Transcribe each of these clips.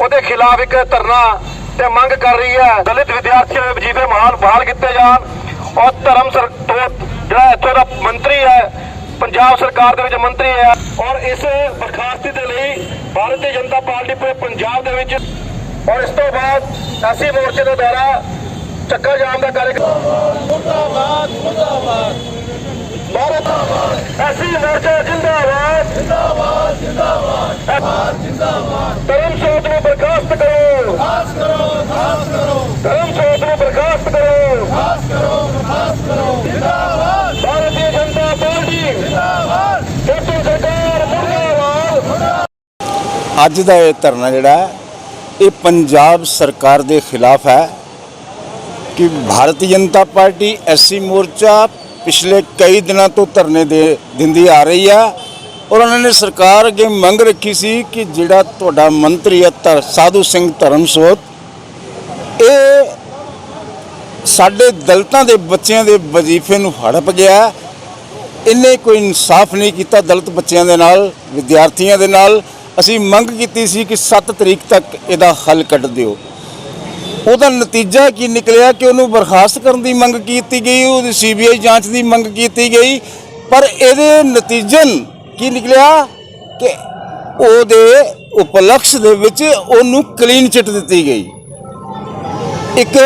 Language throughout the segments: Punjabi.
ਉਹਦੇ ਖਿਲਾਫ ਇੱਕ ਧਰਨਾ ਤੇ ਮੰਗ ਕਰ ਰਹੀ ਹੈ। ਦਲਿਤ ਵਿਦਿਆਰਥੀਆਂ ਦੇ ਵਜੀਫੇ ਮਹਾਨ ਬਹਾਲ ਕੀਤੇ ਜਾਣ। ਔਰ ਧਰਮ ਸਰ ਜਿਹੜਾ ਇੱਥੋਂ ਦਾ ਮੰਤਰੀ ਹੈ ਪੰਜਾਬ ਸਰਕਾਰ ਦੇ ਵਿੱਚ ਮੰਤਰੀ ਹੈ। ਔਰ ਇਸ ਬਰਖਾਸਤੀ ਦੇ ਲਈ ਭਾਰਤੀ ਜਨਤਾ ਪਾਰਟੀ ਪੂਰੇ ਪੰਜਾਬ ਦੇ ਵਿੱਚ ਔਰ ਇਸ ਤੋਂ ਬਾਅਦ ਅਸੀਂ ਮੋਰਚੇ ਦੇ ਦੁਆਰਾ ਚੱਕਾ ਜਾਮ ਦਾ ਕਾਰਜਕ੍ਰਮ ਮੁਰਦਾਬਾਦ ਮੁਰਦਾਬਾਦ। ਭਾਰਤ ਅਸੀਂ ਮੋਰਚਾ ਜਿੰਦਾਬਾਦ। ਜਿੰਦਾਬਾਦ ਜਿੰਦਾਬਾਦ। ਜਿੰਦਾਬਾਦ ਧਰਮ ਅੱਜ ਦਾ ਇਹ ਧਰਨਾ ਜਿਹੜਾ ਇਹ ਪੰਜਾਬ ਸਰਕਾਰ ਦੇ ਖਿਲਾਫ ਹੈ ਕਿ ਭਾਰਤੀ ਜਨਤਾ ਪਾਰਟੀ ਐਸਸੀ ਮੋਰਚਾ ਪਿਛਲੇ ਕਈ ਦਿਨਾਂ ਤੋਂ ਧਰਨੇ ਦੇ ਦਿੰਦੀ ਆ ਰਹੀ ਆ ਔਰ ਉਹਨਾਂ ਨੇ ਸਰਕਾਰ ਅੱਗੇ ਮੰਗ ਰੱਖੀ ਸੀ ਕਿ ਜਿਹੜਾ ਤੁਹਾਡਾ ਮੰਤਰੀ ਹੈ ਧਰ, ਸਾਧੂ ਸਿੰਘ ਧਰਮਸੋਤ, ਇਹ ਸਾਡੇ ਦਲਤਾਂ ਦੇ ਬੱਚਿਆਂ ਦੇ ਵਜ਼ੀਫੇ ਨੂੰ ਹੜਪ ਗਿਆ ਇਹਨੇ ਕੋਈ ਇਨਸਾਫ ਨਹੀਂ ਕੀਤਾ ਦਲਤ ਬੱਚਿਆਂ ਦੇ ਨਾਲ, ਵਿਦਿਆਰਥੀਆਂ ਦੇ ਨਾਲ। ਅਸੀਂ ਮੰਗ ਕੀਤੀ ਸੀ ਕਿ 7 ਤਰੀਕ ਤੱਕ ਇਹਦਾ ਹੱਲ ਕੱਢ ਦਿਓ। ਉਹਦਾ ਨਤੀਜਾ ਕੀ ਨਿਕਲਿਆ ਕਿ ਉਹਨੂੰ ਬਰਖਾਸਤ ਕਰਨ ਦੀ ਮੰਗ ਕੀਤੀ ਗਈ, ਉਹਦੀ ਸੀਬੀਆਈ ਜਾਂਚ ਦੀ ਮੰਗ ਕੀਤੀ ਗਈ। ਪਰ ਇਹਦੇ ਨਤੀਜਨ ਕੀ ਨਿਕਲਿਆ ਕਿ ਉਹਦੇ ਉਪਲਕਸ਼ ਦੇ ਵਿੱਚ ਉਹਨੂੰ ਕਲੀਨ ਚਿੱਟ ਦਿੱਤੀ ਗਈ। ਇੱਕ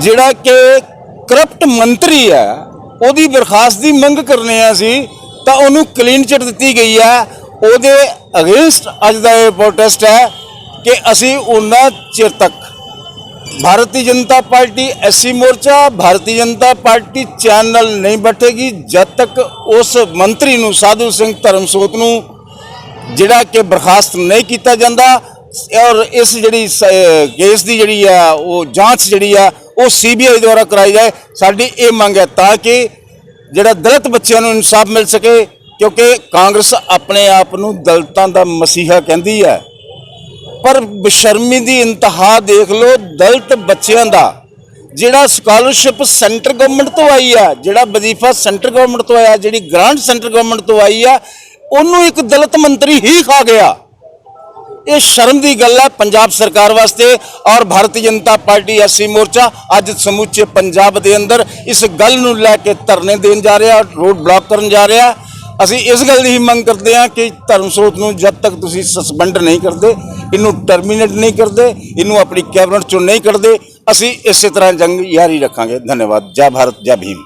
ਜਿਹੜਾ ਕਿ ਕਰਪਟ ਮੰਤਰੀ ਹੈ, ਉਹਦੀ ਬਰਖਾਸਤ ਦੀ ਮੰਗ ਕਰਨੇ ਆ ਸੀ ਤਾਂ ਉਹਨੂੰ ਕਲੀਨ ਚਿੱਟ ਦਿੱਤੀ ਗਈ ਹੈ। ਉਹਦੇ ਅਗੇਂਸਟ ਅੱਜ ਦਾ ਇਹ ਪ੍ਰੋਟੈਸਟ ਹੈ ਕਿ ਅਸੀਂ ਉਹਨਾਂ ਚਿਰ ਤੱਕ ਭਾਰਤੀ ਜਨਤਾ ਪਾਰਟੀ, ਐਸਸੀ ਮੋਰਚਾ, ਭਾਰਤੀ ਜਨਤਾ ਪਾਰਟੀ ਚੈਨਲ ਨਹੀਂ ਬੈਠੇਗੀ, ਜਦ ਤੱਕ ਉਸ ਮੰਤਰੀ ਨੂੰ, ਸਾਧੂ ਸਿੰਘ ਧਰਮਸੋਤ ਨੂੰ ਜਿਹੜਾ ਕਿ ਬਰਖਾਸਤ ਨਹੀਂ ਕੀਤਾ ਜਾਂਦਾ ਔਰ ਇਸ ਜਿਹੜੀ ਕੇਸ ਦੀ ਜਿਹੜੀ ਆ, ਉਹ ਜਾਂਚ ਜਿਹੜੀ ਆ, ਉਹ ਸੀਬੀਆਈ ਦੁਆਰਾ ਕਰਾਈ ਜਾਏ। ਸਾਡੀ ਇਹ ਮੰਗ ਹੈ ਤਾਂ ਕਿ ਜਿਹੜਾ ਦਲਿਤ ਬੱਚਿਆਂ ਨੂੰ ਇਨਸਾਫ ਮਿਲ ਸਕੇ ਕਿਉਂਕਿ ਕਾਂਗਰਸ ਆਪਣੇ ਆਪ ਨੂੰ ਦਲਤਾਂ ਦਾ ਮਸੀਹਾ ਕਹਿੰਦੀ ਹੈ। ਪਰ ਬਸ਼ਰਮੀ ਦੀ ਇੰਤਹਾ ਦੇਖ ਲਓ, ਦਲਤ ਬੱਚਿਆਂ ਦਾ, ਜਿਹੜਾ ਸਕਾਲਰਸ਼ਿਪ ਸੈਂਟਰ ਗਵਰਨਮੈਂਟ ਤੋਂ ਆਈ ਆ, ਜਿਹੜਾ ਵਜ਼ੀਫਾ ਸੈਂਟਰ ਗਵਰਨਮੈਂਟ ਤੋਂ ਆਇਆ, ਜਿਹੜੀ ਗ੍ਰਾਂਟ ਸੈਂਟਰ ਗਵਰਨਮੈਂਟ ਤੋਂ ਆਈ ਆ, ਉਹਨੂੰ ਇੱਕ ਦਲਤ ਮੰਤਰੀ ਹੀ ਖਾ ਗਿਆ। ਇਹ ਸ਼ਰਮ ਦੀ ਗੱਲ ਹੈ ਪੰਜਾਬ ਸਰਕਾਰ ਵਾਸਤੇ ਔਰ ਭਾਰਤੀ ਜਨਤਾ ਪਾਰਟੀ ਐਸਸੀ ਮੋਰਚਾ ਅੱਜ ਸਮੁੱਚੇ ਪੰਜਾਬ ਦੇ ਅੰਦਰ ਇਸ ਗੱਲ ਨੂੰ ਲੈ ਕੇ ਧਰਨੇ ਦੇਣ ਜਾ ਰਿਹਾ ਰੋਡ ਬਲਾਕ ਕਰਨ ਜਾ ਰਿਹਾ। ਅਸੀਂ ਇਸ ਗੱਲ ਦੀ ਹੀ ਮੰਗ ਕਰਦੇ ਹਾਂ ਕਿ ਧਰਮ ਸਰੋਤ ਨੂੰ ਜਦ ਤੱਕ ਤੁਸੀਂ ਸਸਪੈਂਡ ਨਹੀਂ ਕਰਦੇ, ਇਹਨੂੰ ਟਰਮੀਨੇਟ ਨਹੀਂ ਕਰਦੇ, ਇਹਨੂੰ ਆਪਣੀ ਕੈਬਨਿਟ ਚੋਂ ਨਹੀਂ ਕੱਢਦੇ, ਅਸੀਂ ਇਸੇ ਤਰ੍ਹਾਂ ਜੰਗ ਜਾਰੀ ਰੱਖਾਂਗੇ। ਧੰਨਵਾਦ। ਜੈ ਭਾਰਤ, ਜੈ ਭੀਮ।